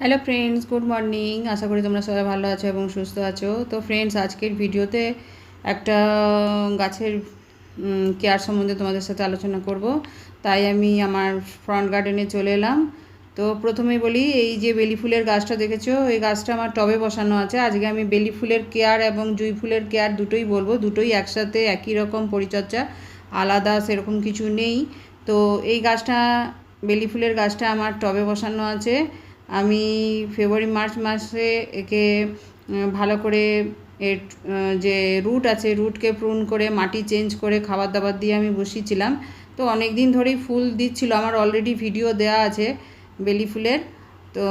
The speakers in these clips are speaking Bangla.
হ্যালো ফ্রেন্ডস গুড মর্নিং আশা করি তোমরা সবাই ভালো আছো এবং সুস্থ আছো। তো ফ্রেন্ডস আজকের ভিডিওতে একটা গাছের কেয়ার সম্বন্ধে তোমাদের সাথে আলোচনা করব। তাই আমি আমার ফ্রন্ট গার্ডেনে চলে এলাম। তো প্রথমেই বলি, এই যে বেলি ফুলের গাছটা দেখেছ, এই গাছটা আমার টবে বসানো আছে। আজকে আমি বেলি ফুলের কেয়ার এবং জুই ফুলের কেয়ার দুটোই বলব। দুটোই একসাথে একই রকম পরিচর্যা, আলাদা সেরকম কিছু নেই। তো এই গাছটা, বেলি ফুলের গাছটা আমার টবে বসানো আছে। আমি ফেব্রুয়ারি, মার্চ মাসে একে ভালো করে এর যে রুট আছে, রুটকে প্রুন করে, মাটি চেঞ্জ করে খাবার দাবার দিয়ে আমি বসিয়েছিলাম। তো অনেক দিন ধরেই ফুল দিচ্ছিল, আমার অলরেডি ভিডিও দেওয়া আছে বেলি ফুলের। তো,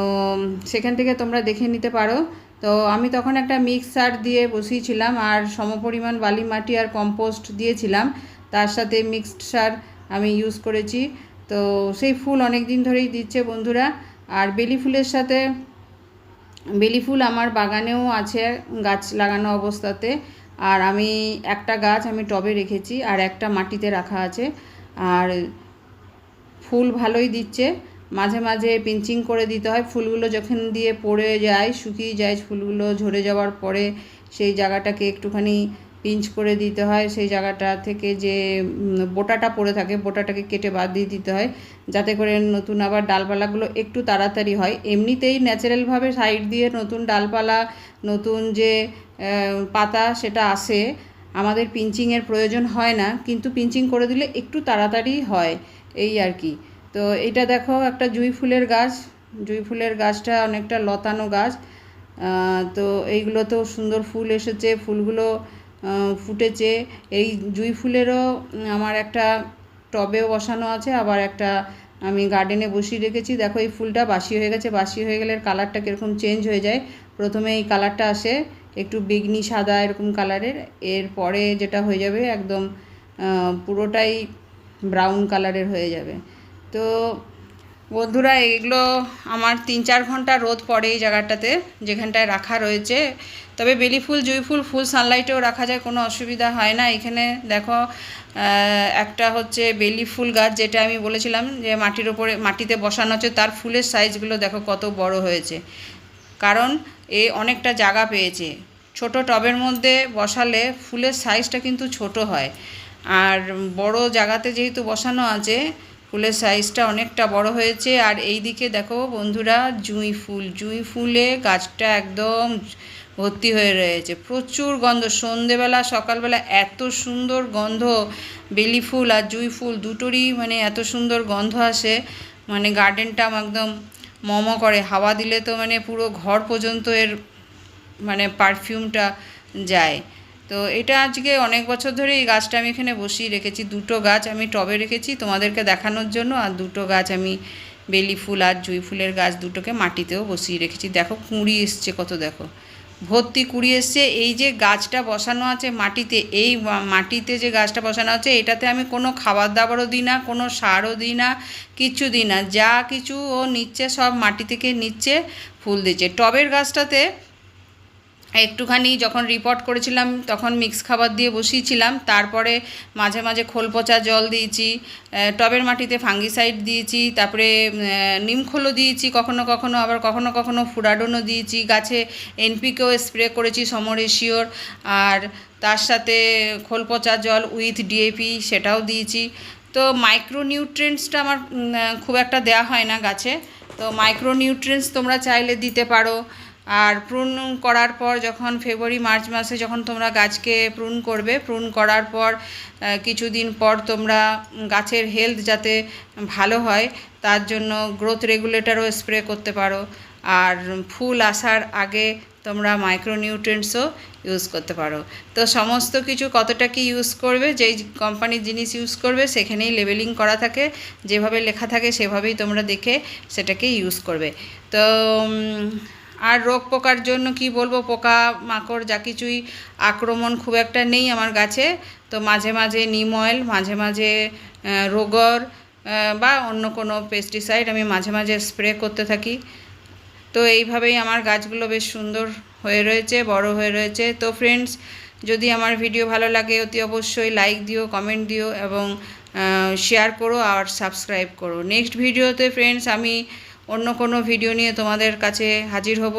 সেখান থেকে তোমরা দেখে নিতে পারো। তো আমি তখন একটা মিক্স সার দিয়ে বসিয়েছিলাম, আর সমপরিমাণ বালি, মাটি আর কম্পোস্ট দিয়েছিলাম। তার সাথে মিক্সড সার আমি ইউজ করেছি। তো সেই ফুল অনেক দিন ধরেই দিচ্ছে বন্ধুরা। আর বেলি ফুলের সাথে, বেলি ফুল আমার বাগানেও আছে গাছ লাগানো অবস্থাতে। আর আমি একটা গাছ আমি টবে রেখেছি আর একটা মাটিতে রাখা আছে। আর ফুল ভালোই দিচ্ছে। মাঝে মাঝে পিঞ্চিং করে দিতে হয়। ফুলগুলো যখন দিয়ে পড়ে যায়, শুকিয়ে যায়, ফুলগুলো ঝরে যাওয়ার পরে সেই জায়গাটাকে একটুখানি পিঞ্চ করে দিতে হয়, সেই জায়গাটা থেকে যে বোটাটা পড়ে থাকে, বোটাটাকে কেটে বাদ দিয়ে দিতে হয়, যাতে করে নতুন আবার ডালপালাগুলো একটু তাড়াতাড়ি হয়। এমনিতেই ন্যাচারালভাবে সাইড দিয়ে নতুন ডালপালা, নতুন যে পাতা সেটা আসে, আমাদের পিঞ্চিংয়ের প্রয়োজন হয় না, কিন্তু পিঞ্চিং করে দিলে একটু তাড়াতাড়ি হয়, এই আর কি। তো এটা দেখো, একটা জুই ফুলের গাছ, জুই ফুলের গাছটা অনেকটা লতানো গাছ তো এইগুলো তো সুন্দর ফুল এসেছে, ফুলগুলো ফুটেছে। এই জুঁই ফুলেরও আমার একটা টবেও বসানো আছে, আবার একটা আমি গার্ডেনে বসিয়ে রেখেছি। দেখো, এই ফুলটা বাসি হয়ে গেছে। বাসি হয়ে গেলে কালারটা কীরকম চেঞ্জ হয়ে যায়। প্রথমে এই কালারটা আসে, একটু বেগনি সাদা এরকম কালারের এরপরে যেটা হয়ে যাবে, একদম পুরোটাই ব্রাউন কালারের হয়ে যাবে। তো বন্ধুরা, এগুলো আমার তিন চার ঘণ্টা রোদ পড়ে এই জায়গাটাতে, যেখানটায় রাখা রয়েছে। তবে বেলি ফুল, জুই ফুল ফুল সানলাইটেও রাখা যায়, কোনো অসুবিধা হয় না। এখানে দেখো একটা হচ্ছে বেলি ফুল গাছ, যেটা আমি বলেছিলাম যে মাটির ওপরে, মাটিতে বসানো হচ্ছে, তার ফুলের সাইজগুলো দেখো কত বড় হয়েছে। কারণ এ অনেকটা জায়গা পেয়েছে। ছোট টবের মধ্যে বসালে ফুলের সাইজটা কিন্তু ছোট হয়। আর বড় জায়গাতে যেহেতু বসানো আছে, ফুলের সাইজটা অনেকটা বড় হয়েছে। আর এই দিকে দেখো বন্ধুরা, জুঁই ফুল, জুঁই ফুলে গাছটা একদম ভর্তি হয়ে রয়েছে। প্রচুর গন্ধ। সন্ধেবেলা, সকালবেলা এত সুন্দর গন্ধ। বেলি ফুল আর জুঁই ফুল দুটোরই মানে এত সুন্দর গন্ধ আসে। মানে গার্ডেনটা একদম মম করে। হাওয়া দিলে তো মানে পুরো ঘর পর্যন্ত এর মানে পারফিউমটা যায়। তো এটা আজকে অনেক বছর ধরে এই গাছটা আমি এখানে বসিয়ে রেখেছি। দুটো গাছ আমি টবে রেখেছি তোমাদেরকে দেখানোর জন্য। আর দুটো গাছ আমি বেলি ফুল আর জুই ফুলের গাছ দুটোকে মাটিতেও বসিয়ে রেখেছি। দেখো কুঁড়ি এসছে কত দেখো। ভর্তি কুড়ি এসছে। এই যে গাছটা বসানো আছে মাটিতে, এই মাটিতে যে গাছটা বসানো আছে, এটাতে আমি কোনো খাবার দাবারও দিই না, কোনো সারও দিই না কিছু দিই না। যা কিছু ও নিচ্ছে সব মাটি থেকে নিচ্ছে ফুল দিচ্ছে। টবের গাছটাতে একটুখানি যখন রিপোর্ট করেছিলাম, তখন মিক্স খাবার দিয়ে বসিয়েছিলাম। তারপরে মাঝে মাঝে খোল পচা জল দিয়েছি টবের মাটিতে ফাঙ্গিসাইড দিয়েছি, তারপরে নিমখোলও দিয়েছি, কখনো কখনো, আবার কখনো কখনো ফুরাডোনও দিয়েছি। গাছে এনপিকেও স্প্রে করেছি সমরেশিওর, আর তার সাথে খোল পচা জল উইথ ডিএপি সেটাও দিয়েছি। তো মাইক্রোনিউট্রেন্টসটা আমার খুব একটা দেওয়া হয় না গাছে। তো মাইক্রোনিউট্রেন্টস তোমরা চাইলে দিতে পারো। আর প্রুন করার পর যখন ফেব্রুয়ারি মার্চ মাসে যখন তোমরা গাছকে প্রুন করবে প্রুন করার পর কিছুদিন পর তোমরা গাছের হেলথ যাতে ভালো হয়, তার জন্য গ্রোথ রেগুলেটরও স্প্রে করতে পারো। আর ফুল আসার আগে তোমরা মাইক্রোনিউট্রেন্টসও ইউজ করতে পারো। তো সমস্ত কিছু কতটা কি ইউজ করবে, যেই কোম্পানির জিনিস ইউজ করবে, সেখানেই লেবেলিং করা থাকে। যেভাবে লেখা থাকে, সেভাবেই তোমরা দেখে সেটাকে ইউজ করবে। তো আর রোগ পোকার জন্য কি বলব, পোকা, মাকড় যা কিছুই আক্রমণ খুব একটা নেই আমার গাছে। তো মাঝে মাঝে নিম অয়েল, মাঝে মাঝে রোগর বা অন্য কোনো পেস্টিসাইড আমি মাঝে মাঝে স্প্রে করতে থাকি। তো এইভাবেই আমার গাছগুলো বেশ সুন্দর হয়ে রয়েছে, বড় হয়ে রয়েছে। তো ফ্রেন্ডস যদি আমার ভিডিও ভালো লাগে, অতি অবশ্যই লাইক দিও কমেন্ট দিও এবং শেয়ার করো আর সাবস্ক্রাইব করো। নেক্সট ভিডিওতে ফ্রেন্ডস আমি অন্য কোনো ভিডিও নিয়ে তোমাদের কাছে হাজির হব।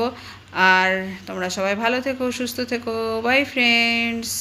আর তোমরা সবাই ভালো থেকো, সুস্থ থেকো। By friends